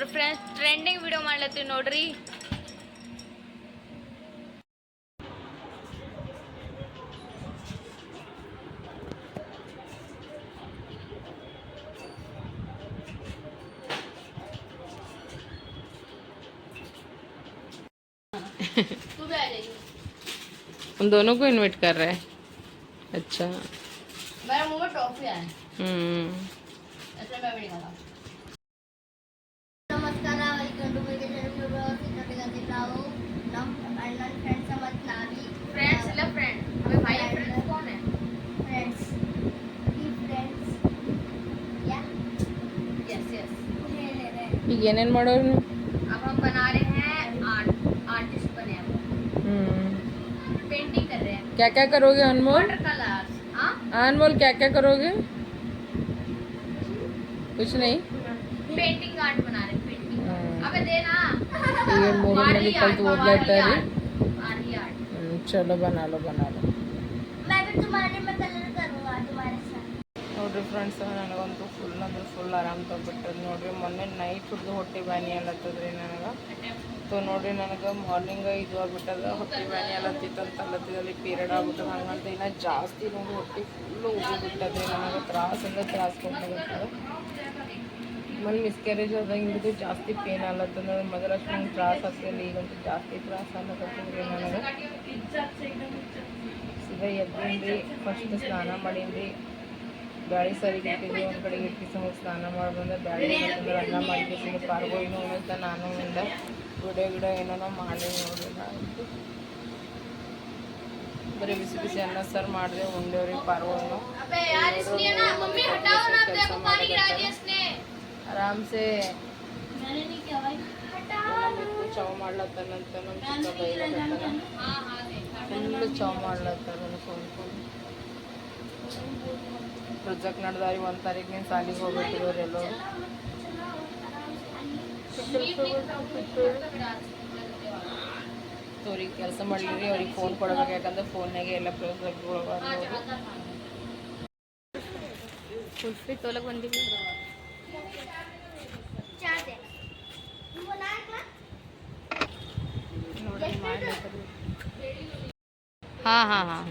Friends trending video ಮಾಡ್ಲತ್ತೀವಿ ನೋಡ್ರಿ उन दोनों को इनवाइट कर रहा है अच्छा मेरा मुंह में टॉफी है हम्म ಈಗ ಏನೇನು ಮಾಡೋರು ನೀವು अब हम बना रहे हैं आर्ट आर्टिस्ट बने हम हम्म पेंटिंग कर रहे हैं क्या क्या करोगे अनमोल वाटर कलर्स हाँ अनमोल क्या क्या करोगे कुछ नहीं पेंटिंग आर्ट बना रहे हैं पेंटिंग हम्म, अबे देना ये मोबाइल में कल तो ओदलाता है आर्ट आर्ट हम्म, चलो बना लो बना लो मैं भी तुम्हारे में कलर करूँगा तुम्हारे साथ ನೋಡ್ರಿ ಫ್ರೆಂಡ್ಸ್ ನನಗಂತೂ ಫುಲ್ ಅಂದ್ರೆ ಫುಲ್ ಆರಾಮ್ ತಗ್ಬಿಟ್ಟದ ನೋಡ್ರಿ. ಮೊನ್ನೆ ನೈಟ್ ಹಿಡ್ದು ಹೊಟ್ಟೆ ಬ್ಯಾನಿ ಅಲ್ಲತ್ತದ್ರಿ ನನಗೆ. ಸೊ ನೋಡ್ರಿ ನನಗೆ ಮಾರ್ನಿಂಗ್ ಇದು ಆಗ್ಬಿಟ್ಟದ, ಹೊಟ್ಟೆ ಬ್ಯಾನಿ ಅಲ್ಲತ್ತಿತ್ತು ಅಂತ ಅಲ್ಲತ್ತಿದಲ್ಲಿ ಪೀರಿಯಡ್ ಆಗ್ಬಿಟ್ಟದ. ಹಂಗಂತ ಇನ್ನ ಜಾಸ್ತಿ ನೋಡಿ ಹೊಟ್ಟೆ ಫುಲ್ ಉಗಿಬಿಟ್ಟದ್ರಿ ನನಗೆ. ತ್ರಾಸ್ ಅಂದ್ರೆ ತ್ರಾಸ ಕೊಟ್ಟಿರ್ತದೆ ಮೊನ್ನೆ ಮಿಸ್ಕ್ಯಾರೇಜ್ ಆದಾಗ ಹಿಡಿದು ಜಾಸ್ತಿ ಪೇನ್ ಅಲ್ಲತ್ತಂದ್ರೆ ಮೊದಲ ಅಷ್ಟು ನಂಗೆ ತ್ರಾಸ ಈಗಂತೂ ಜಾಸ್ತಿ ತ್ರಾಸ ಅನ್ನಕತ್ತಿದ್ರಿ ನನಗೆ. ಸೀದಾ ಎದ್ದಿಂದ್ರಿ ಫಸ್ಟ್ ಸ್ನಾನ ಮಾಡೀನ್ರಿ ಬ್ಯಾಳಿ ಸರಿಗೆ ಇಟ್ಟಿದ್ವಿ ಒಂದು ಕಡೆ ಇಟ್ಟಿಸು ಸ್ನಾನ ಮಾಡಿ ಬಂದೆ. ಬ್ಯಾಳಿ ಅನ್ನ ಅನ್ನ ಮಾಡಿಸಿ ಪಾರ್ಗೋಯ್ನು ಅಂತ ನಾನು ಇಂದ ಗುಡ ಗಿಡ ಏನೋ ಮಾಡಿ ನೋಡಿಲ್ಲ ಬರೀ ಬಿಸಿ ಬಿಸಿ ಅನ್ನ ಸರ್ ಮಾಡಿದೆ ಉಂಡೆವ್ರಿ ಪಾರ್ಗೋಯ್ನು ಆರಾಮ್ಸೆ. ಚವ್ ಮಾಡ್ಲತ್ತಾನಂತ ನಮ್ಮ ಚಿಕ್ಕ ಬೈಲತ್ತಾನ ಫುಲ್ ಚವ್ ಮಾಡ್ಲತ್ತಾನ ಸೋನ್ಕೊಂಡು ಪ್ರೊಜೆಕ್ಟ್ ನಡೆದ ಒಂದು ತಾರೀಕಿನ ಸಾಲಿಗೆ ಹೋಗ್ಬೇಕು ಇವರೆಲ್ಲರೂ ಅವ್ರಿಗೆ ಕೆಲಸ ಮಾಡಲಿರಿ ಅವ್ರಿಗೆ ಫೋನ್ ಕೊಡಬೇಕು ಯಾಕಂದ್ರೆ ಫೋನ್ನಾಗೆ ಎಲ್ಲ ಪ್ರೊಜೆಕ್ಟ್ಗಳು ಕುಲ್ಫಿ ತೊಲಗ ಬಂದಿವಿ ಹಾಂ ಹಾಂ ಹಾಂ.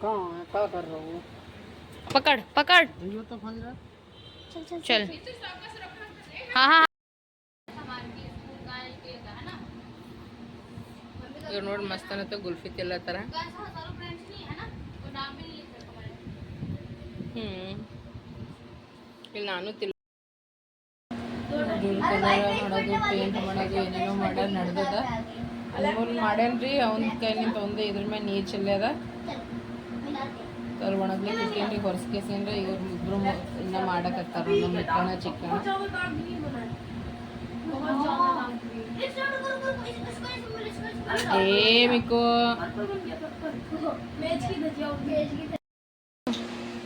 कहाँ क्या कर रहा हूँ पकड़ पकड़ ये तो फंस रहा चल चल चल हाँ हाँ ಇವ್ರು ನೋಡಿ ಮಸ್ತ್ ಅನ್ನತ್ತ ಗುಲ್ಫಿ ತಿಲ್ಲತ್ತಾರ ಹ್ಞೂ ಇಲ್ಲಿ ನಾನು ತಿಲ್ಲ ಡ್ಯೂಲ್ ಕಲರ್ ಮಾಡೋದು ಪೇಂಟ್ ಮಾಡೋದು ಏನೇನೋ ಮಾಡೋದು ನಡ್ದದ ಅಲ್ಮೂಲ್ ಮಾಡ್ಯಾನ್ರಿ ಅವ್ನ ಕೈಲಿಂದ ಒಂದೇ ಇದ್ರ ಮೇಲೆ ನೀರು ಚೆಲ್ಲದ ಅವ್ರು ಒಣಗ್ಲಿಕ್ಕೆ ಇಟ್ಟಿನ್ರಿ ಹೊರಸ್ಕೇಸಿಂದ್ರೆ ಇವ್ರು ಇಬ್ರು ಇನ್ನ ಮಾಡಕತ್ತಾರ ನಮ್ಮ ಇಕ್ಕಣ ಚಿಕ್ಕಣ ಏ ಮಿಕ್ಕು.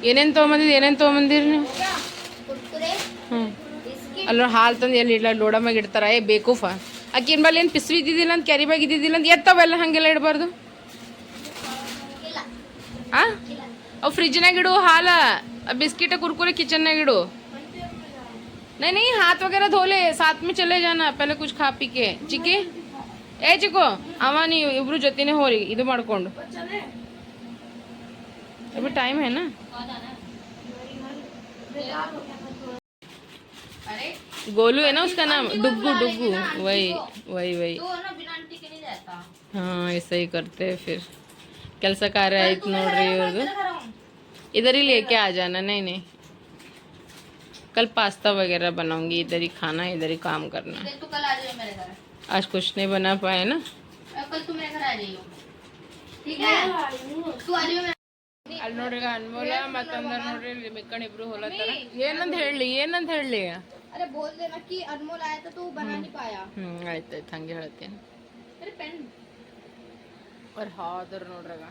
ಏನೇನು ತೊಗೊಂಬಂದಿರಿ ಏನೇನು ತೊಗೊಂಬಂದಿರಿ ನೀವು? ಹ್ಞೂ ಅಲ್ಲೋ ಹಾಲು ತಂದು ಎಲ್ಲಿ ಇಡ್ಲ ಲೋಡಮ್ಮಾಗ ಇಡ್ತಾರ? ಏ ಬೇಕೂಫ ಅಕ್ಕಿನ ಬಲ್ಲಿ ಏನು ಪಿಸ್ವಿ ಇದ್ದಿದ್ದಿಲ್ಲ ಅಂತ ಕೆರಿ ಬ್ಯಾಗ್ ಇದ್ದಿದ್ದಿಲ್ಲ ಅಂತ ಎತ್ತವೆಲ್ಲ ಹಾಗೆಲ್ಲ ಇಡಬಾರ್ದು? ಹಾಂ ಅವು ಫ್ರಿಜ್ನಾಗ ಇಡು ಹಾಲ बिस्किट कुरकुरे किचन इडो नहीं नहीं हाथ वगैरह धो ले साथ में चले जाना पहले कुछ खा पी के ಚಿಕ್ಕಿ ಏ ಚಿಕ್ಕು ಅವ ನೀವು ಇಬ್ರು ಜೊತೆನೇ ಹೋರಿ ಇದು ಮಾಡ್ಕೊಂಡು अभी टाइम है ना अरे गोलू है ना उसका नाम डुग्गू डुग्गू वही वही वही तू ना बिना आंटी के नहीं रहता हाँ ऐसा ही करते हैं फिर ಕೆಲಸ ಕಾರ್ಯ ಆಯ್ತು ನೋಡ್ರಿ ಇವ್ರದ್ದು इधर ही लेके आ जाना नहीं नहीं कल पास्ता वगैरह बनाऊंगी इधर ही खाना इधर ही काम करना देख तू कल आ जाइए मेरे घर आज कुछ नहीं बना पाए ना और कल तू मेरे घर आ जाइयो ठीक है तू आ जाइयो मेरे ಅಲ್ಲಿ ನೋಡ್ರಿ ಈಗ ಅನ್ಮೋಲ ಮತ್ತಂದ್ರ ನೋಡ್ರಿ ಇಲ್ಲಿ ಮಿಕ್ಕಣ ಇಬ್ರು ಹೋಲತ್ತಾರ ಏನಂತ ಹೇಳಿ ಏನಂತ ಹೇಳಿ अरे बोल देना कि अनमोल आया था तो वो बना नहीं पाया ಹ್ಮ್ ಆಯ್ತಾಯ್ತು ಹಂಗೆ ಹೇಳ್ತೀನಿ अरे पेन ಅವ್ರು ಹಾದ್ರ ನೋಡ್ರಾಗ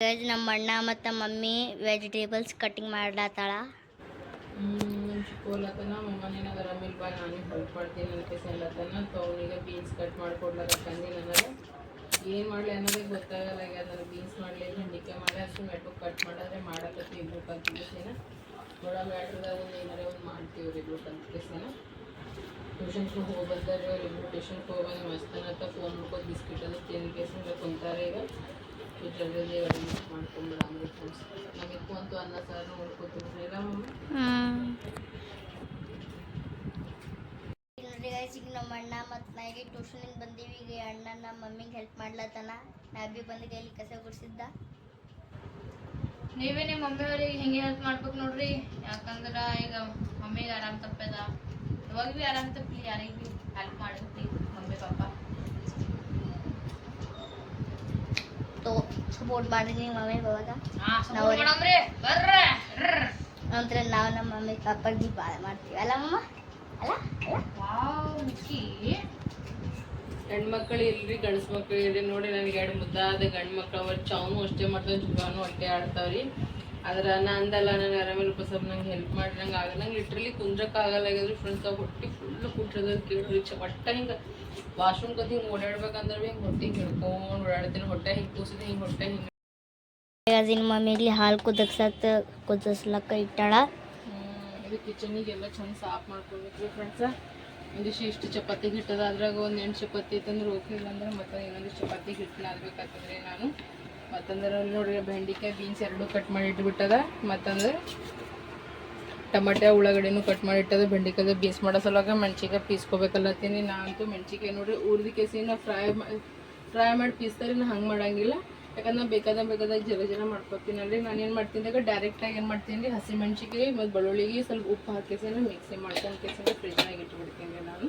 ವೆಜ್ ನಮ್ಮ ಅಣ್ಣ ಮತ್ತು ಮಮ್ಮಿ ವೆಜಿಟೇಬಲ್ಸ್ ಕಟಿಂಗ್ ಮಾಡ್ಲತ್ತಾಳ. ಟ್ಯೂಷನ್ಸ್ ಮಮ್ಮನೇನ ಆರಾಮಿಲ್ಲ ಬಾ ನಾನು ಅಂತ ಬೀನ್ಸ್ ಕಟ್ ಏನು ಮಾಡಲಿ ಗೊತ್ತಾಗಲ್ಲ, ಈಗ ಬೀನ್ಸ್ ಮಾಡಲಿ ಅಷ್ಟು ಕಟ್ ಮಾಡಿದ್ರೆ ಕಲ್ತಿದ್ದೇನ ನೋಡ ಏನಾರ ಒಂದು ಮಾಡ್ತೀವಿ ಟ್ಯೂಷನ್ಸ್ಗೆ ಹೋಗಿ ಬಂದಾರೆ ಇಬ್ರು ಟ್ಯೂಷನ್ಗೆ ಹೋಗಿ ಬಂದು ಫೋನ್ ನೋಡ್ಕೊಂಡು ಬಿಸ್ಕಿಟ್ ಅದು ತಿಂದು ಕೇಸಿಂದ ಕುಂತಾರೆ ಈಗ guys, ಈಗ ನಮ್ಮ ಅಣ್ಣ ಮತ್ತು ನಾ ಈಗ ಟ್ಯೂಷನಿಂದ ಬಂದೀವಿ ಈಗ ಅಣ್ಣ ನಮ್ಮ ಮಮ್ಮಿಗೆ ಹೆಲ್ಪ್ ಮಾಡ್ಲತ್ತಾನ ನಾ ಬಿ ಬಂದು ಕೈಲಿ ಕಸ ಗುಡಿಸಿದ್ದ ನೀವೇ ನಿಮ್ಮ ಮಮ್ಮಿಯವ್ರಿಗೆ ಹಿಂಗೆ ಹೆಲ್ಪ್ ಮಾಡ್ಬೇಕು ನೋಡ್ರಿ. ಯಾಕಂದ್ರೆ ಈಗ ಮಮ್ಮಿಗೆ ಆರಾಮ್ ತಪ್ಪದ. ಇವಾಗ ಭೀ ಆರಾಮ್ ತಪ್ಪಲಿ ಯಾರಿಗೆ ಭೀ ಹೆಲ್ಪ್ ಮಾಡ್ಬೇಕು ಮಮ್ಮಿ ಪಾಪ. ಸಪೋರ್ಟ್ ಮಾಡಿದ್ರಿ ಮಮ್ಮಿ ಬಾವಾಗ ನಂತರ ನಾವು ನಮ್ಮ ಮಮ್ಮಿ ಪಾಪಾಗೆ ಭೀ ಭಾಳ ಮಾಡ್ತೀವಿ. ಅಲ್ಲ ಮಮ್ಮ ಅಲ್ಲ ಹೆಣ್ಮಕ್ಳು ಇಲ್ರಿ ಗಂಡ್ಸ್ ಮಕ್ಳು ಇಲ್ರಿ. ನೋಡಿ ನನಗೆ ಎರಡು ಮುದ್ದಾದ ಗಂಡ್ ಮಕ್ಳು ಅವ್ರ ಚಾವು ಅಷ್ಟೇ ಮಾಡ್ತಾವೆ ಜುಗಾನು ಅಷ್ಟೇ ಆಡ್ತಾವ್ರಿ. ಆದ್ರೆ ನಾ ಅಂದಲ್ಲ ನನಗೆ ಆರಾಮಿಲ್ಪ ಸ್ವಲ್ಪ ನಂಗೆ ಹೆಲ್ಪ್ ಮಾಡಿ ನಂಗೆ ಆಗ ನಂಗೆ ಲಿಟ್ರಲಿ ಕುಂದ್ರಕ್ಕೆ ಆಗಲ್ಲ ಆಗಿದ್ರು ಫ್ರೆಂಡ್ಸ್ ಹೊಟ್ಟಿ ಫುಲ್ ಕುಟ್ರದ ಕೇಳ್ರಿ ಚ ಒಟ್ಟ ಹಿಂಗೆ ವಾಶ್ರೂಮ್ ಕತಿ ಹಿಂಗೆ ಓಡಾಡ್ಬೇಕಂದ್ರೆ ಭೀ ಹಿಂಗೆ ಹೊಟ್ಟೆ ಹಿಡ್ಕೊಂಡು ಓಡಾಡ್ತೀನಿ ಹೊಟ್ಟೆ ಹಿಂಗೆ ಕೂಸಿದ್ರೆ ಹಿಂಗೆ ಹೊಟ್ಟೆ ಹಿಂಗೆ ಅದಿನ ಮಮ್ಮಿಗೆ ಹಾಲು ಕುದಕ್ಸತ್ ಕುದಿಸ್ಲಕ್ಕ ಇಟ್ಟಾಳ. ಇದು ಕಿಚನಿಗೆಲ್ಲ ಚಂದ ಸಾಫ್ ಮಾಡ್ಕೊಳ್ಬೇಕು ಫ್ರೆಂಡ್ಸ ಒಂದಿಷ್ಟು ಇಷ್ಟು ಚಪಾತಿ ಹಿಟ್ಟದ ಅದ್ರಾಗ ಒಂದು ಎಂಟು ಚಪಾತಿ ಇತ್ತಂದ್ರೆ ಓಕೆ ಇಲ್ಲಾಂದ್ರೆ ಮತ್ತೆ ಇನ್ನೊಂದಿಷ್ಟು ಚಪಾತಿ ಹಿಟ್ಟು ನಾದ್ಬೇಕಾಗ್ತದ್ರಿ ನಾನು. ಮತ್ತಂದ್ರೆ ನೋಡ್ರಿ ಬೆಂಡಿಕಾಯಿ ಬೀನ್ಸ್ ಎರಡು ಕಟ್ ಮಾಡಿ ಇಟ್ಬಿಟ್ಟದ. ಮತ್ತಂದ್ರೆ ಟಮಾಟೆ ಉಳ್ಳಾಗಡ್ಡೆನೂ ಕಟ್ ಮಾಡಿ ಇಟ್ಟದ ಬೆಂಡೆಕಾಯಿ ಬೇಸ್ ಮಾಡೋ ಸಲುವಾಗ ಮೆಣ್ಸಿಕಾಯಿ ಪೀಸ್ಕೋಬೇಕಲ್ಲತ್ತೀನಿ ನಾ ಅಂತೂ ಮೆಣ್ಸಿಕಾಯಿ ನೋಡ್ರಿ ಉರ್ದಿ ಕೇಸಿನ ಫ್ರೈ ಫ್ರೈ ಮಾಡಿ ಪೀಸ್ತಾರೆ ನಾನು ಹಂಗೆ ಮಾಡಂಗಿಲ್ಲ. ಯಾಕಂದ್ರೆ ನಾ ಬೇಕಾದ ಬೇಕಾದಾಗ ಜರ ಜಲ ಮಾಡ್ಕೊತೀನಿ ನಾನು ಏನು ಮಾಡ್ತೀನಿ ಆಗ ಡೈರೆಕ್ಟಾಗಿ ಏನು ಮಾಡ್ತೀನಿ ರೀ ಹಸಿ ಮೆಣ್ಸಿಕಾಯಿ ಮತ್ತು ಬೆಳ್ಳುಳ್ಳಿಗೆ ಸ್ವಲ್ಪ ಉಪ್ಪು ಹಾಕಿಸಿನ ಮಿಕ್ಸಿ ಮಾಡ್ಕೊಂಡು ಕೇಸಿನ ಫ್ರಿಜ್ನಾಗ ಇಟ್ಬಿಡ್ತೀನಿ ರೀ ನಾನು.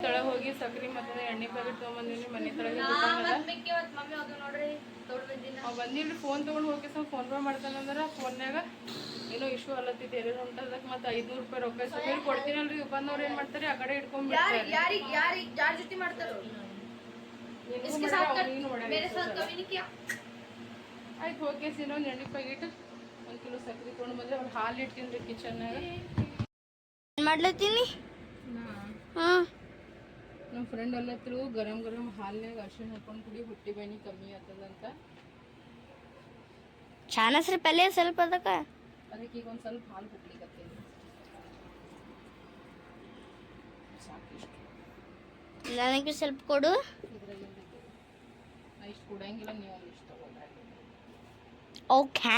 ಸಕ್ರಿ ಹೋಗಿ ಸಕ್ರೆ ಮತ್ತು ಎಣ್ಣೆ ಪ್ಯಾಕೆಟ್ ತೊಗೊಂಬಂದಿನಿ ಮನೆ ತಳಗೆ ನೋಡ್ರಿ. ಇಲ್ಲಿ ಫೋನ್ ತೊಗೊಂಡು ಹೋಗಿ ಸಹ ಫೋನ್ ಪೇ ಮಾಡ್ತಾನಂದ್ರೆ ಫೋನ್ನಾಗ ಏನೋ ಇಶ್ಯೂ ಅಲ್ಲತ್ತಿದ್ದೆ ಎರಡು ಹೊಂಟದಕ್ಕೆ ಮತ್ತೆ ಐದುನೂರು ರೂಪಾಯಿ ರೊಕ್ಕ ಸುಮ್ಮನೆ ಕೊಡ್ತೀನಲ್ರಿ. ಬಂದವ್ರು ಏನು ಮಾಡ್ತಾರೆ ಆ ಕಡೆ ಇಟ್ಕೊಂಡ್ಬಿಡ್ತಾರೆ ಯಾರಿಗೆ ಯಾರಿಗೆ ಯಾರ ಜೊತೆ ಮಾಡ್ತಾರೋ? ಆಯ್ತು ಓಕೆ ಸಿನ ಒಂದು ಎಣ್ಣೆ ಪ್ಯಾಕೆಟ್ ಒಂದು ಕಿಲೋ ಸಕ್ಕರೆ ತೊಗೊಂಡು ಬಂದ್ರೆ ಅವ್ರು ಹಾಲು ಇಟ್ಟಿನಿ ರೀ ಕಿಚನ್ನಾಗ ಮಾಡ್ಲತ್ತೀನಿ? ಹಾಂ. ನಮ್ಮ ಫ್ರೆಂಡ್ ಎಲ್ಲತ್ರು ಗರಂ ಗರಂ ಹಾಲಿನಾಗ ಅರ್ಶಿಣ ಹಾಕೊಂಡು ಕುಡಿ ಹುಟ್ಟಿ ಬೈನಿ ಕಮ್ಮಿ ಆಗ್ತದಂತ. ಚಾನ ಸರಿ ಪಲ್ಯ ಸ್ವಲ್ಪ ಅದಕ್ಕ ಅದಕ್ಕೆ ಈಗ ಒಂದು ಸ್ವಲ್ಪ ಹಾಲು ಕುಡ್ಲಿಕ್ಕತ್ತೇನೆ ಸಾಕಿಷ್ಟು ನನಗೆ ಸ್ವಲ್ಪ ಕೊಡು ಇದ್ರಾಗ ನಾ ಇಷ್ಟು ಕುಡಂಗಿಲ್ಲ ನೀವು ಒಂದಿಷ್ಟು ತಗೊಂಡ್ರೆ ಓಕೆ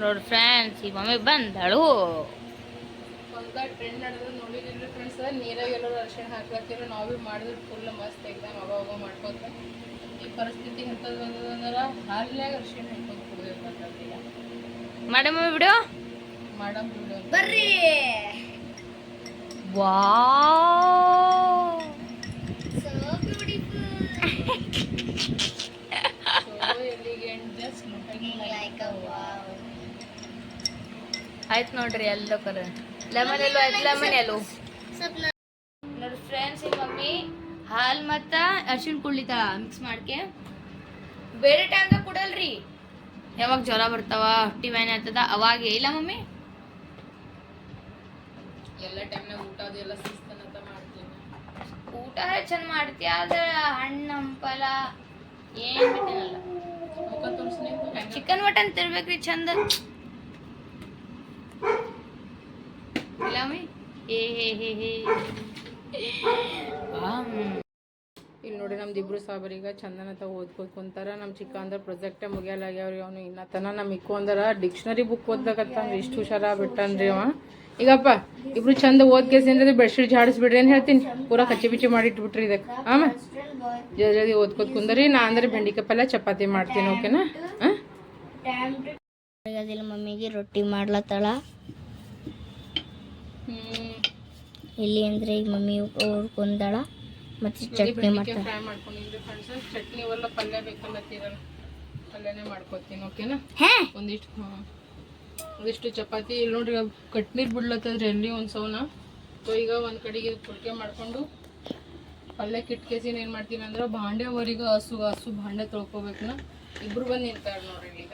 ನೋಡಿ ಫ್ರೆಂಡ್ಸ್ ಈ ಮಮ್ಮಿ ಬಂದಳು ಹೊಲ್ದ ಟ್ರೆಂಡ್ ನಡೆದ್ರೆ ನೋಡಿದಿಲ್ಲ ಫ್ರೆಂಡ್ಸ್ ನೀರಾಗ ಎಲ್ಲರೂ ಅರ್ಶಿಣ ಹಾಕ್ಲತ್ತಿರ ನಾವು ಭೀ ಮಾಡಿದ್ರೆ ಫುಲ್ ಮಸ್ತ್ ಎಕ್ಸಾಮ್ ಅವಾಗ ಮಾಡ್ಕೊತ ಈ ಪರಿಸ್ಥಿತಿ ಎಂಥದ್ದು ಬಂದದಂದ್ರೆ ಹಾಲ್ನ್ಯಾಗ ಅರ್ಶಿಣ ಹಾಕೊಂಡು ಕುಡಿಯೋಕ್ಕಾಗತ್ತಿಲ್ಲ ಮೇಡಮ್ ಬಿಡು. ಮೇಡಮ್ ಬಿಡು ಬರ್ರಿ. ವಾವ್ ಆಯ್ತು ನೋಡ್ರಿ ಎಲ್ಲ ಕರ. ಲೆಮನ್ ಎಲ್ಲೋ ಆಯ್ತು ಲೆಮನ್ ಎಲ್ಲೋ ಸ್ವಲ್ಪ ನೋಡಿ ಫ್ರೆಂಡ್ಸ್ ಈ ಮಮ್ಮಿ ಹಾಲು ಮತ್ತ ಅರ್ಶಿಣ ಕುಡ್ಲಿತಾಳ ಮಿಕ್ಸ್ ಮಾಡ್ಕೆ. ಬೇರೆ ಟೈಮ್ದಾಗ ಕುಡಲ್ರಿ. ಯಾವಾಗ ಜ್ವರ ಬರ್ತಾವ ಹೊಟ್ಟಿ ವೈನ್ ಆಗ್ತದ ಅವಾಗ. ಇಲ್ಲ ಮಮ್ಮಿ? ಎಲ್ಲ ಟೈಮ್ನಾಗ ಊಟ ಅದೆಲ್ಲ ಶಿಸ್ತನಂತ ಮಾಡ್ತೀನಿ. ಊಟ ಚಂದ ಮಾಡ್ತೀಯ? ಆದ್ರೆ ಹಣ್ಣು ಹಂಪಲ ಏನ್ ಬಿಟ್ಟಿನಲ್ಲ ಚಿಕನ್ ಮಟನ್ ತಿರ್ಬೇಕ್ರಿ ಚಂದ. ಇಲ್ಲ ಮಮ್ಮಿ ಏ ಹೇ ಹೇ ಹೇ ಇಲ್ಲಿ ನೋಡಿ ನಮ್ದು ಇಬ್ರು ಸಾಬರೀಗ ಚಂದನತ ಓದ್ಕೋತ ಕುಂತಾರ ನಮ್ಮ ಚಿಕ್ಕ ಅಂದ್ರೆ ಪ್ರೊಜೆಕ್ಟೇ ಮುಗಿಯಲಾಗ್ಯಾವ್ರಿ ಅವನು ಇನ್ನತನ ನಮ್ಮ ಇಕ್ಕು ಅಂದ್ರ ಡಿಕ್ಷನರಿ ಬುಕ್ ಓದ್ಬೇಕತ್ತಂದ್ರೆ ಇಷ್ಟು ಹುಷಾರ ಬಿಟ್ಟನ್ರಿ ಅವ ಈಗಪ್ಪ ಇಬ್ರು ಚಂದ ಓದ್ ಕೇಸಿಂದ್ರೆ ಬೆಡ್ಶೀಟ್ ಜಾಡಿಸ್ಬಿಡ್ರಿ ಅಂತ ಹೇಳ್ತೀನಿ ಪೂರಾ ಕಚ್ಚಿ ಬಿಚ್ಚಿ ಮಾಡಿ ಇಟ್ಬಿಟ್ರಿ ಇದಕ್ಕೆ ಆಮ ಜಲ್ದಿ ಜಲ್ದಿ ಓದ್ಕೋತ ಕುಂದ್ರಿ ನಾ ಅಂದ್ರೆ ಬೆಂಡಿಕಾಯಿ ಪಲ್ಯ ಚಪಾತಿ ಮಾಡ್ತೀನಿ ಓಕೆನಾ ಮಮ್ಮಿಗೆ ರೊಟ್ಟಿ ಮಾಡ್ಲತ್ತಳ ಇಲ್ಲಿ ಅಂದ್ರೆ ಈಗ ಮಮ್ಮಿ ಹುರ್ಕೊಂಡಾಳ ಮತ್ತೆ ಚಟ್ನಿ ಮಾಡ್ತಾರೆ. ಫ್ರೈ ಮಾಡ್ಕೊಂಡಿದ್ರಿ ಫ್ರೆಂಡ್ಸ್ ಚಟ್ನಿ ಅವೆಲ್ಲ ಪಲ್ಯ ಬೇಕಲ್ಲತ್ತೀರಲ್ಲ ಪಲ್ಯನೇ ಮಾಡ್ಕೊತೀನಿ ಓಕೆನಾ ಒಂದಿಷ್ಟು ಹಾಂ. ಒಂದಿಷ್ಟು ಚಪಾತಿ. ಇಲ್ಲಿ ನೋಡ್ರಿ ಕಟ್ನೀರು ಬಿಡ್ಲತ್ತದ್ರಿ ಎಲ್ಲಿ ಒಂದು ಸೌನ. ಸೊ ಈಗ ಒಂದು ಕಡೆಗೆ ಕುಡ್ಕೆ ಮಾಡಿಕೊಂಡು ಪಲ್ಯ ಕಿಟ್ಕೇಸಿನ ಏನು ಮಾಡ್ತೀನಿ ಅಂದ್ರೆ ಭಾಂಡೆ ಅವರಿಗೆ ಹಸು ಹಸು ಭಾಂಡೆ ನಾ ಇಬ್ರು ಬಂದು ನಿಂತಾರ ನೋಡ್ರಿ ಈಗ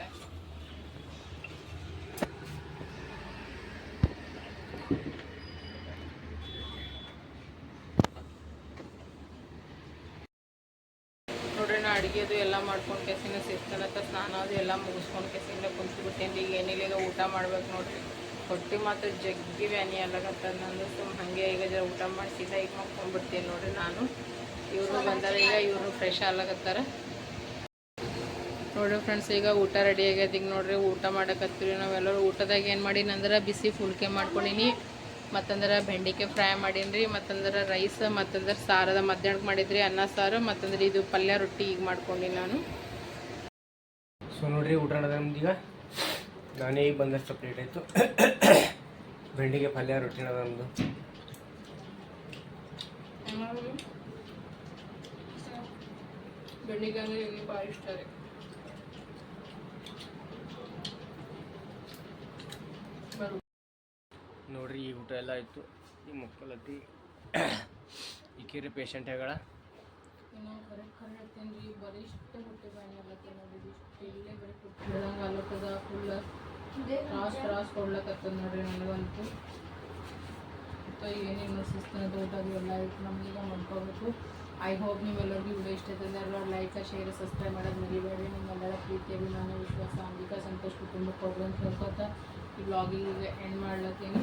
ನೋಡ್ರಿ ನಾ ಅಡುಗೆದು ಎಲ್ಲ ಮಾಡ್ಕೊಂಡು ಕೆಸಿನ ಸಿಗ್ತಾನತ್ತ ಸ್ನಾನ ಅದು ಎಲ್ಲ ಮುಗಿಸ್ಕೊಂಡು ಕೆಸಿಂದ ಕುಂತ್ಬಿಟ್ಟೇನಿ ಈಗ ಏನಿಲ್ಲ ಊಟ ಮಾಡ್ಬೇಕು ನೋಡ್ರಿ. ಹೊಟ್ಟೆ ಮಾತ್ರ ಜಗ್ಗಿ ವ್ಯಾನಿ ಅಲ್ಲಗತ್ತ ನಂದು, ಸುಮ್ ಹಾಗೆ ಈಗ ಊಟ ಮಾಡಿ ಸೀದಾ ಈಗ ಮಕ್ಕೊಂಡ್ಬಿಡ್ತೀನಿ ನೋಡ್ರಿ ನಾನು. ಇವರು ಬಂದಾರ, ಈಗ ಇವರು ಫ್ರೆಶ್ ಆಗ್ಲಾಗತ್ತಾರ ನೋಡ್ರಿ ಫ್ರೆಂಡ್ಸ್ ಈಗ ಊಟ ರೆಡಿ ಆಗ್ಯದ ಈಗ ನೋಡ್ರಿ ಊಟ ಮಾಡಕತ್ತೀವಿ ನಾವೆಲ್ಲರೂ. ಊಟದಾಗ ಏನು ಮಾಡೀನಿ ಬಿಸಿ ಫುಲ್ಕೆ ಮಾಡ್ಕೊಂಡೀನಿ. ಮತ್ತಂದ್ರೆ ಬೆಂಡಿಕಾಯಿ ಫ್ರೈ ಮಾಡೀನಿ ಮತ್ತಂದ್ರೆ ರೈಸ್ ಮತ್ತಂದ್ರೆ ಸಾರದ ಮಧ್ಯಾಹ್ನಕ್ಕೆ ಮಾಡಿದ್ರಿ ಅನ್ನ ಸಾರು ಮತ್ತಂದ್ರೆ ಇದು ಪಲ್ಯ ರೊಟ್ಟಿ ಈಗ ಮಾಡ್ಕೊಂಡಿನಿ ನಾನು. ಸೊ ನೋಡ್ರಿ ಊಟ ಈಗ. ನಾನೇ ಈಗ ಬಂದಷ್ಟು ಪ್ಲೇಟ್ ಆಯಿತು. ಬೆಂಡಿಗೆ ಪಲ್ಯ ರೊಟ್ಟಿ ನಮ್ದು. ಬೆಂಡಿಗೆ ಅಂದ್ರೆ ಭಾಳ ಇಷ್ಟ ರೀ. ನೋಡ್ರಿ, ಈ ಊಟ ಎಲ್ಲ ಆಯಿತು. ಈ ಮಕ್ಕಳತ್ತಿ ಪೇಷಂಟ್ ಹೇಗಳ ಕರೆಕ್ಟ್ ಕರೆ ಆಲತ್ತದ ಫುಲ್ ತ್ರಾಸ್ ತ್ರಾಸ್ ಕೊಡ್ಲಕತ್ತದ ನೋಡ್ರಿ ನನಗಂತೂ. ಮತ್ತು ಏನೇನು ಸಿಸ್ತನದ ಊಟ ಅದು ಎಲ್ಲ ಇಟ್ಟು ನಮಗೀಗ ಮಾಡ್ಕೋಬೇಕು ಐ ಹೋಪ್ ನೀವೆಲ್ಲರಿಗೂ ವಿಡಿಯೋ ಇಷ್ಟ ಎಲ್ಲರೂ ಲೈಕ್ ಶೇರ್ ಸಬ್ಸ್ಕ್ರೈಬ್ ಮಾಡೋದು ಮರಿಬೇಡಿ ನಿಮ್ಮೆಲ್ಲರ ಪ್ರೀತಿ ನಾನು ವಿಶ್ವಾಸ, ಅಂಬಿಕಾ ಸಂತೋಷ್ ಕುಟುಂಬಕ್ಕೆ ಹೋಗ್ರಿ ಅಂತ ಹೇಳ್ಕೊತ ಈ ಬ್ಲಾಗಿಂಗ್ ಎಂಡ್ ಮಾಡ್ಲತ್ತೀನಿ.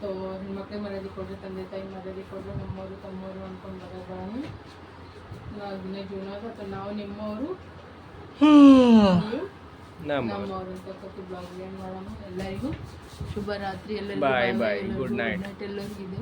ಸೊ ಹೆಣ್ಮಕ್ಳಿಗೆ ಮರ್ಯಾದೆ ಕೊಡ್ರಿ ತಂದೆ ತಾಯಿ ಮರ್ಯಾದೆ ಕೊಡ್ರಿ ನಮ್ಮವರು ತಮ್ಮವರು ಅಂದ್ಕೊಂಡು ಬರೋದಾನು ನಾವು ದಿನ ಜೀವನ ಅಥವಾ ನಾವು ನಿಮ್ಮವರು ನಮ್ಮವರು. ಅಂತ ಬ್ಲಾಗ್ ಎಂಡ್ ಮಾಡೋಣ. ಎಲ್ಲರಿಗೂ ಶುಭ ರಾತ್ರಿ ಎಲ್ಲರಿಗೂ ಬಾಯ್ ಬಾಯ್ ಗುಡ್ night. ಎಲ್ಲರಿಗೂ ಇದು.